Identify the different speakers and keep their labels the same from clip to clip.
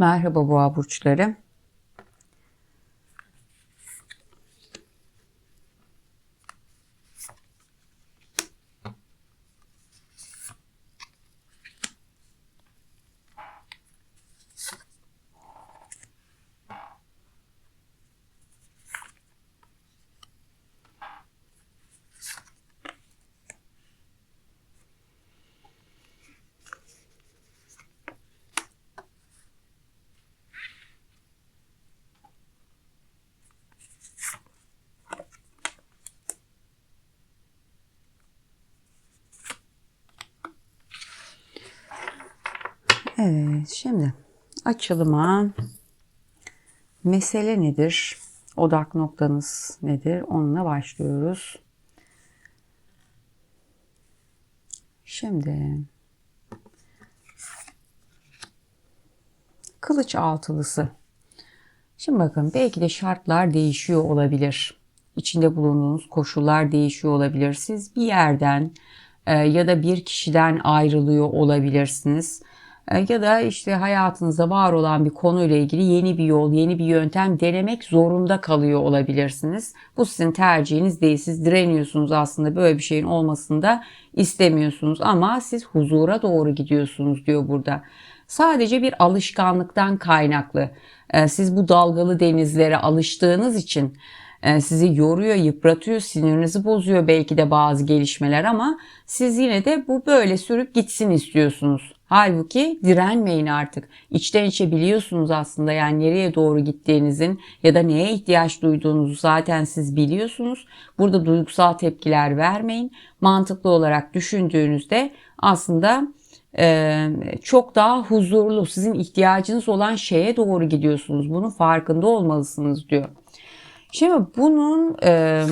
Speaker 1: Merhaba boğa burçları. Evet, şimdi açılıma mesele nedir? Odak noktanız nedir? Onunla başlıyoruz. Şimdi kılıç altılısı. Şimdi bakın belki de şartlar değişiyor olabilir. İçinde bulunduğunuz koşullar değişiyor olabilir. Siz bir yerden e, ya da bir kişiden ayrılıyor olabilirsiniz ya da işte hayatınızda var olan bir konuyla ilgili yeni bir yol, yeni bir yöntem denemek zorunda kalıyor olabilirsiniz. Bu sizin tercihiniz değil. Siz direniyorsunuz aslında böyle bir şeyin olmasını da istemiyorsunuz ama siz huzura doğru gidiyorsunuz diyor burada. Sadece bir alışkanlıktan kaynaklı. E, siz bu dalgalı denizlere alıştığınız için e, sizi yoruyor, yıpratıyor, sinirinizi bozuyor belki de bazı gelişmeler ama siz yine de bu böyle sürüp gitsin istiyorsunuz. Halbuki direnmeyin artık. İçten içe biliyorsunuz aslında yani nereye doğru gittiğinizin ya da neye ihtiyaç duyduğunuzu zaten siz biliyorsunuz. Burada duygusal tepkiler vermeyin. Mantıklı olarak düşündüğünüzde aslında e, çok daha huzurlu, sizin ihtiyacınız olan şeye doğru gidiyorsunuz. Bunun farkında olmalısınız diyor. Şimdi bunun e,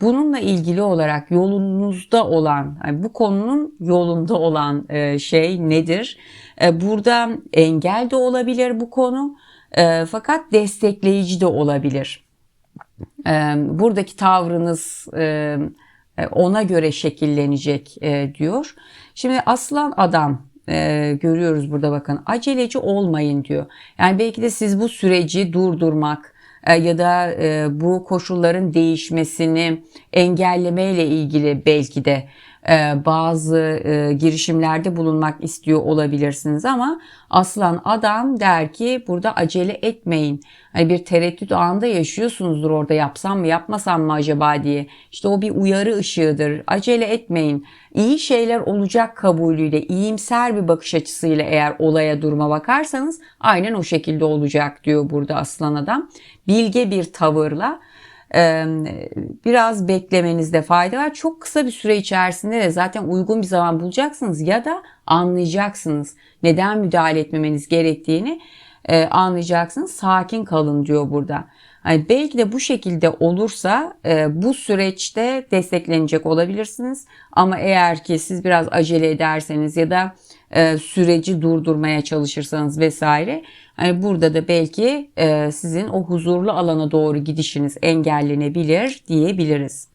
Speaker 1: bununla ilgili olarak yolunuzda olan, bu konunun yolunda olan e, şey nedir? E, burada engel de olabilir bu konu, e, fakat destekleyici de olabilir. Buradaki tavrınız ona göre şekillenecek diyor. Şimdi aslan adam görüyoruz burada bakın aceleci olmayın diyor. Yani belki de siz bu süreci durdurmak, ya da e, bu koşulların değişmesini engellemeyle ilgili belki de e, bazı girişimlerde bulunmak istiyor olabilirsiniz ama aslan adam der ki burada acele etmeyin. Hani bir tereddüt anında yaşıyorsunuzdur orada yapsam mı yapmasam mı acaba diye. İşte o bir uyarı ışığıdır. Acele etmeyin. İyi şeyler olacak kabulüyle, iyimser bir bakış açısıyla eğer olaya duruma bakarsanız aynen o şekilde olacak diyor burada aslan adam. Bilge bir tavırla biraz beklemenizde fayda var. Çok kısa bir süre içerisinde de zaten uygun bir zaman bulacaksınız ya da anlayacaksınız neden müdahale etmemeniz gerektiğini anlayacaksınız. Sakin kalın diyor burada. Yani belki de bu şekilde olursa e, bu süreçte desteklenecek olabilirsiniz. Ama eğer ki siz biraz acele ederseniz ya da e, süreci durdurmaya çalışırsanız vesaire hani burada da belki e, sizin o huzurlu alana doğru gidişiniz engellenebilir diyebiliriz.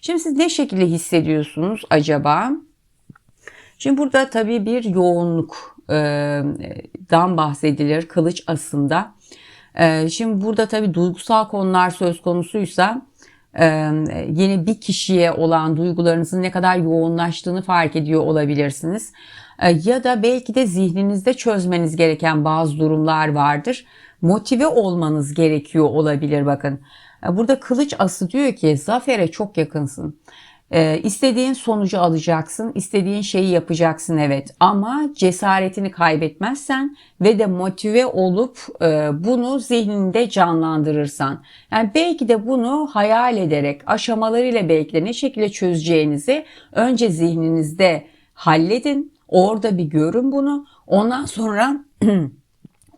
Speaker 1: Şimdi siz ne şekilde hissediyorsunuz acaba? Şimdi burada tabii bir yoğunluktan bahsedilir kılıç asında. Şimdi burada tabii duygusal konular söz konusuysa yeni bir kişiye olan duygularınızın ne kadar yoğunlaştığını fark ediyor olabilirsiniz. E, ya da belki de zihninizde çözmeniz gereken bazı durumlar vardır. Motive olmanız gerekiyor olabilir bakın. E, burada kılıç ası diyor ki zafere çok yakınsın. E, istediğin sonucu alacaksın, istediğin şeyi yapacaksın evet ama cesaretini kaybetmezsen ve de motive olup e, bunu zihninde canlandırırsan. Yani belki de bunu hayal ederek aşamalarıyla belki de ne şekilde çözeceğinizi önce zihninizde halledin Orada bir görün bunu. Ondan sonra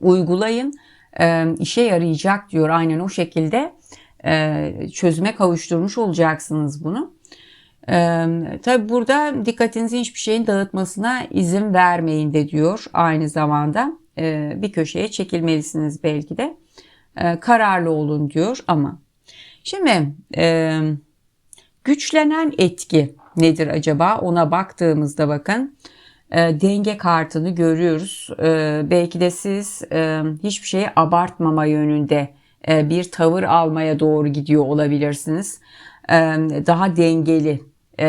Speaker 1: uygulayın. E, işe yarayacak diyor. Aynen o şekilde e, çözüme kavuşturmuş olacaksınız bunu. E, Tabi burada dikkatinizin hiçbir şeyin dağıtmasına izin vermeyin de diyor. Aynı zamanda e, bir köşeye çekilmelisiniz belki de. E, kararlı olun diyor ama. Şimdi e, güçlenen etki nedir acaba? Ona baktığımızda bakın e, denge kartını görüyoruz. E, belki de siz e, hiçbir şeyi abartmama yönünde e, bir tavır almaya doğru gidiyor olabilirsiniz. Daha dengeli e,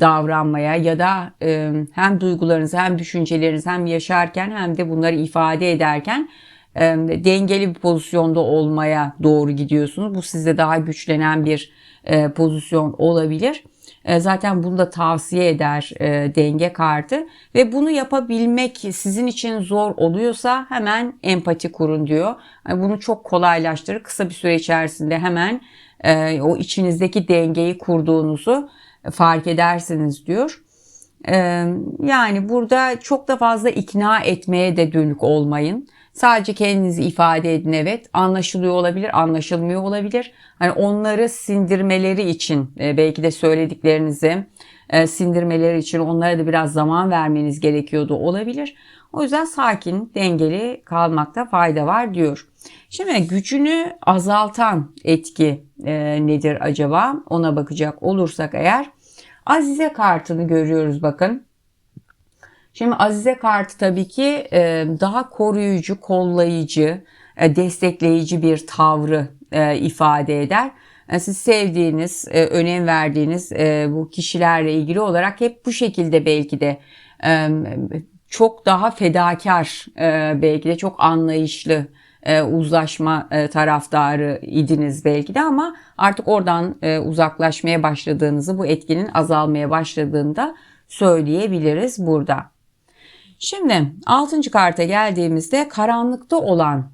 Speaker 1: davranmaya ya da e, hem duygularınızı hem düşüncelerinizi hem yaşarken hem de bunları ifade ederken e, dengeli bir pozisyonda olmaya doğru gidiyorsunuz. Bu sizde daha güçlenen bir e, pozisyon olabilir. E, zaten bunu da tavsiye eder e, denge kartı ve bunu yapabilmek sizin için zor oluyorsa hemen empati kurun diyor. Yani bunu çok kolaylaştırır. Kısa bir süre içerisinde hemen e, o içinizdeki dengeyi kurduğunuzu fark edersiniz diyor. Yani burada çok da fazla ikna etmeye de dönük olmayın. Sadece kendinizi ifade edin evet. Anlaşılıyor olabilir, anlaşılmıyor olabilir. Hani onları sindirmeleri için e, belki de söylediklerinizi sindirmeleri için onlara da biraz zaman vermeniz gerekiyordu olabilir. O yüzden sakin, dengeli kalmakta fayda var diyor. Şimdi gücünü azaltan etki e, nedir acaba? Ona bakacak olursak eğer Azize kartını görüyoruz bakın. Şimdi Azize kartı tabii ki e, daha koruyucu, kollayıcı, e, destekleyici bir tavrı e, ifade eder. Siz sevdiğiniz, önem verdiğiniz bu kişilerle ilgili olarak hep bu şekilde belki de çok daha fedakar, belki de çok anlayışlı uzlaşma taraftarı idiniz belki de ama artık oradan uzaklaşmaya başladığınızı, bu etkinin azalmaya başladığında söyleyebiliriz burada. Şimdi 6. karta geldiğimizde karanlıkta olan e,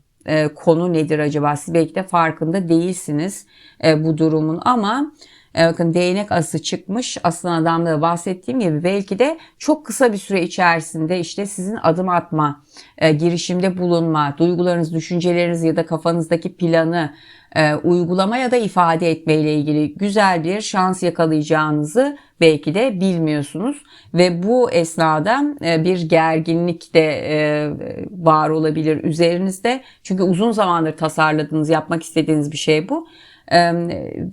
Speaker 1: konu nedir acaba? Siz belki de farkında değilsiniz e, bu durumun ama e, bakın değnek ası çıkmış aslan adamda da bahsettiğim gibi belki de çok kısa bir süre içerisinde işte sizin adım atma, e, girişimde bulunma, duygularınız, düşünceleriniz ya da kafanızdaki planı e, uygulama ya da ifade etme ile ilgili güzel bir şans yakalayacağınızı belki de bilmiyorsunuz ve bu esnada e, bir gerginlik de e, var olabilir üzerinizde. Çünkü uzun zamandır tasarladığınız, yapmak istediğiniz bir şey bu.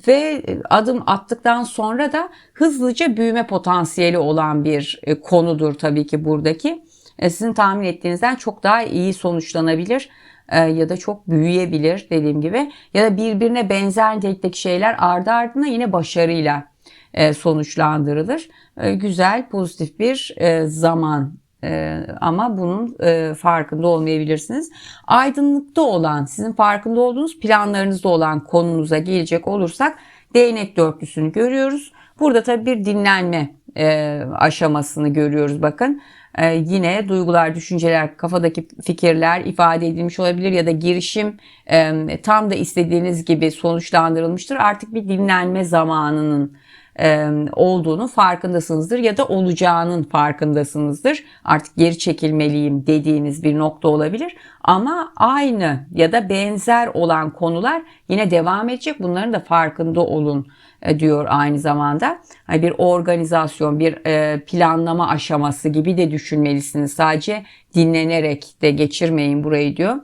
Speaker 1: Ve adım attıktan sonra da hızlıca büyüme potansiyeli olan bir e, konudur tabii ki buradaki. E, sizin tahmin ettiğinizden çok daha iyi sonuçlanabilir e, ya da çok büyüyebilir dediğim gibi ya da birbirine benzer nitelikteki şeyler ardı ardına yine başarıyla sonuçlandırılır. Güzel, pozitif bir zaman ama bunun farkında olmayabilirsiniz. Aydınlıkta olan, sizin farkında olduğunuz planlarınızda olan konunuza gelecek olursak değnek dörtlüsünü görüyoruz. Burada tabii bir dinlenme aşamasını görüyoruz bakın. Ee, yine duygular, düşünceler, kafadaki fikirler ifade edilmiş olabilir ya da girişim e, tam da istediğiniz gibi sonuçlandırılmıştır. Artık bir dinlenme zamanının e, olduğunu farkındasınızdır ya da olacağının farkındasınızdır. Artık geri çekilmeliyim dediğiniz bir nokta olabilir. Ama aynı ya da benzer olan konular yine devam edecek. Bunların da farkında olun e, diyor aynı zamanda. Hani bir organizasyon, bir e, planlama aşaması gibi de düşünmelisiniz. Sadece dinlenerek de geçirmeyin burayı diyor.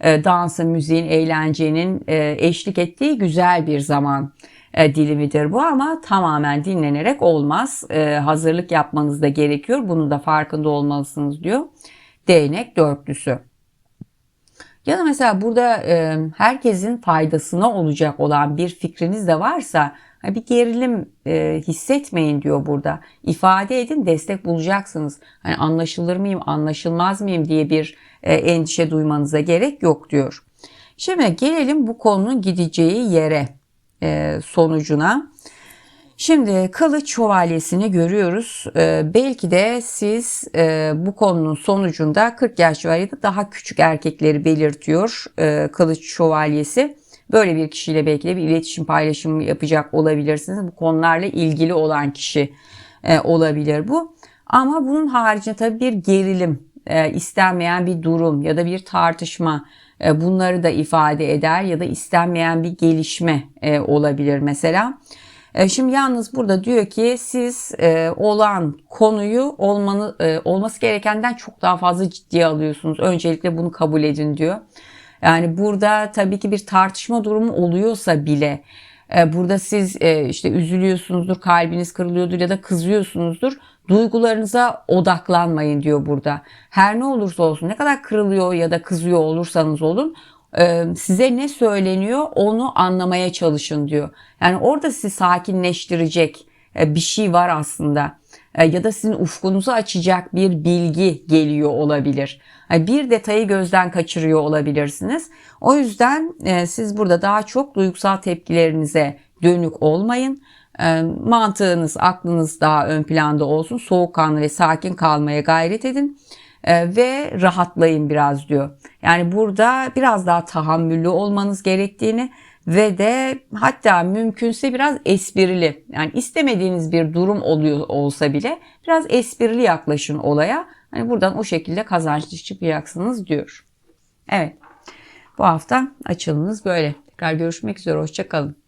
Speaker 1: E, dansın, müziğin, eğlencenin eşlik ettiği güzel bir zaman dilimidir bu ama tamamen dinlenerek olmaz. Hazırlık yapmanız da gerekiyor. Bunu da farkında olmalısınız diyor. Değnek dörtlüsü. Ya da mesela burada e, herkesin faydasına olacak olan bir fikriniz de varsa bir gerilim e, hissetmeyin diyor burada. İfade edin destek bulacaksınız. Hani anlaşılır mıyım anlaşılmaz mıyım diye bir e, endişe duymanıza gerek yok diyor. Şimdi gelelim bu konunun gideceği yere e, sonucuna. Şimdi kılıç şövalyesini görüyoruz. Ee, belki de siz e, bu konunun sonucunda 40 yaş var ya da daha küçük erkekleri belirtiyor e, kılıç şövalyesi. Böyle bir kişiyle belki de bir iletişim paylaşımı yapacak olabilirsiniz. Bu konularla ilgili olan kişi e, olabilir bu. Ama bunun haricinde tabii bir gerilim, e, istenmeyen bir durum ya da bir tartışma e, bunları da ifade eder ya da istenmeyen bir gelişme e, olabilir mesela. E, şimdi yalnız burada diyor ki siz e, olan konuyu olmanı, e, olması gerekenden çok daha fazla ciddiye alıyorsunuz. Öncelikle bunu kabul edin diyor. Yani burada tabii ki bir tartışma durumu oluyorsa bile e, burada siz e, işte üzülüyorsunuzdur, kalbiniz kırılıyordur ya da kızıyorsunuzdur. Duygularınıza odaklanmayın diyor burada. Her ne olursa olsun ne kadar kırılıyor ya da kızıyor olursanız olun e, size ne söyleniyor onu anlamaya çalışın diyor. Yani orada sizi sakinleştirecek e, bir şey var aslında E, ya da sizin ufkunuzu açacak bir bilgi geliyor olabilir. Bir detayı gözden kaçırıyor olabilirsiniz. O yüzden siz burada daha çok duygusal tepkilerinize dönük olmayın. E, Mantığınız, aklınız daha ön planda olsun. Soğukkanlı ve sakin kalmaya gayret edin e, ve rahatlayın biraz diyor. Yani burada biraz daha tahammüllü olmanız gerektiğini ve de hatta mümkünse biraz esprili yani istemediğiniz bir durum oluyor olsa bile biraz esprili yaklaşın olaya. Hani buradan o şekilde kazançlı çıkacaksınız diyor. Evet bu hafta açılımınız böyle. Tekrar görüşmek üzere hoşçakalın.